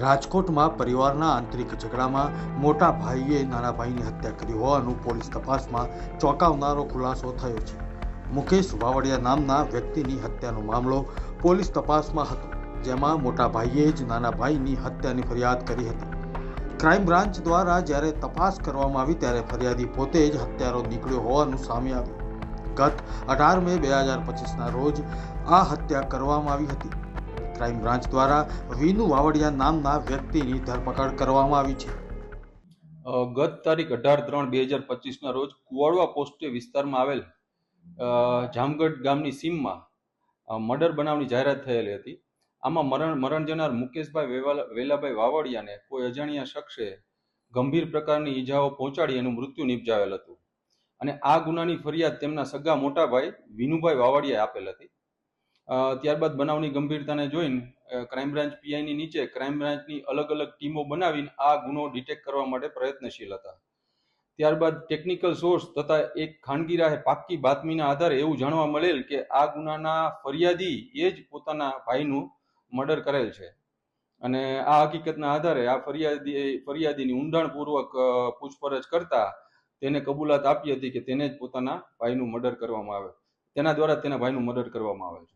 રાજકોટમાં પરિવારના આંતરિક ઝઘડામાં મોટા ભાઈએ નાના ભાઈની હત્યા કરી હોવાનું પોલીસ તપાસમાં ચોંકાવનારો ખુલાસો થયો છે. મુકેશ વાવડિયા નામના વ્યક્તિની હત્યાનો મામલો પોલીસ તપાસમાં હતો, જેમાં મોટા ભાઈએ જ નાના ભાઈની હત્યાની ફરિયાદ કરી હતી. ક્રાઇમ બ્રાન્ચ દ્વારા જ્યારે તપાસ કરવામાં આવી ત્યારે ફરિયાદી પોતે જ હત્યારો નીકળ્યો હોવાનું સામે આવ્યું. ગત અઢાર મે બે હજાર પચીસના રોજ આ હત્યા કરવામાં આવી હતી. ક્રાઇમ બ્રાન્ચ દ્વારા વિનુ વાવડિયા નામના વ્યક્તિની ધરપકડ કરવામાં આવી છે. ગત તારીખ અઢાર ત્રણ બે હજાર પચીસના રોજ કુવાડવા પોસ્ટે વિસ્તારમાં આવેલ જામગઢ ગામની સીમમાં મર્ડર બનાવની જાહેરાત થયેલી હતી. આમાં મરણ મરણ જનાર મુકેશભાઈ વેલાભાઈ વાવડિયાને કોઈ અજાણ્યા શખ્સે ગંભીર પ્રકારની ઈજાઓ પહોંચાડી એનું મૃત્યુ નિપજાવેલ હતું. અને આ ગુનાની ફરિયાદ તેમના સગા મોટાભાઈ વિનુભાઈ વાવડિયાએ આપેલ હતી. ત્યારબાદ બનાવની ગંભીરતાને જોઈને ક્રાઇમ બ્રાન્ચ પીઆઈની નીચે ક્રાઇમ બ્રાન્ચની અલગ અલગ ટીમો બનાવીને આ ગુનો ડિટેક્ટ કરવા માટે પ્રયત્નશીલ હતા. ત્યારબાદ ટેકનિકલ સોર્સ તથા એક ખાનગી રાહે પાક્કી બાતમીના આધારે એવું જાણવા મળેલ કે આ ગુનાના ફરિયાદી એ જ પોતાના ભાઈનું મર્ડર કરેલ છે. અને આ હકીકતના આધારે આ ફરિયાદી, ફરિયાદીની ઊંડાણપૂર્વક પૂછપરછ કરતા તેને કબૂલાત આપી હતી કે તેને જ પોતાના ભાઈનું મર્ડર કરવામાં આવે. તેના દ્વારા તેના ભાઈનું મર્ડર કરવામાં આવે છે.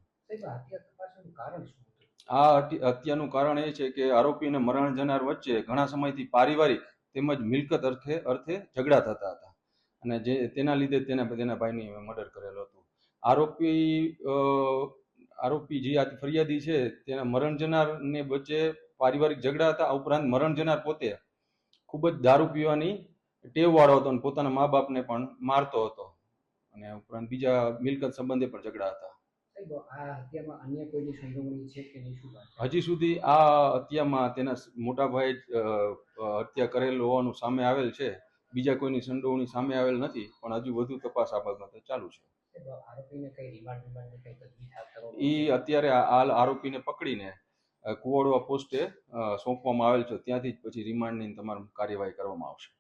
આ હત્યાનું કારણ એ છે કે આરોપી અને મરણ જનાર વચ્ચે ઘણા સમયથી પારિવારિક તેમજ મિલકત અર્થે અર્થે ઝઘડા થતા હતા. અને જે, તેના લીધે તેના તેના ભાઈની મર્ડર કરેલો હતો. આરોપી આરોપી જે આ ફરિયાદી છે, તેના મરણ જનારને વચ્ચે પારિવારિક ઝઘડા હતા. આ ઉપરાંત મરણ જનાર પોતે ખૂબ જ દારૂ પીવાની ટેવ વાળો હતો અને પોતાના મા બાપને પણ મારતો હતો. અને ઉપરાંત બીજા મિલકત સંબંધે પણ ઝઘડા હતા. હજી સુધી આ હત્યામાં તેના મોટા ભાઈ હત્યા કરેલ હોવાનું સામે આવેલ છે. બીજા કોઈની સંડોવણી સામે આવેલ નથી પણ હજુ વધુ તપાસ આ બાબતે ચાલુ છે. એ અત્યારે આ હાલ આરોપીને પકડીને કુવાડવા પોસ્ટે સોંપવામાં આવેલ છે. ત્યાંથી જ પછી રિમાન્ડની તમામ કાર્યવાહી કરવામાં આવશે.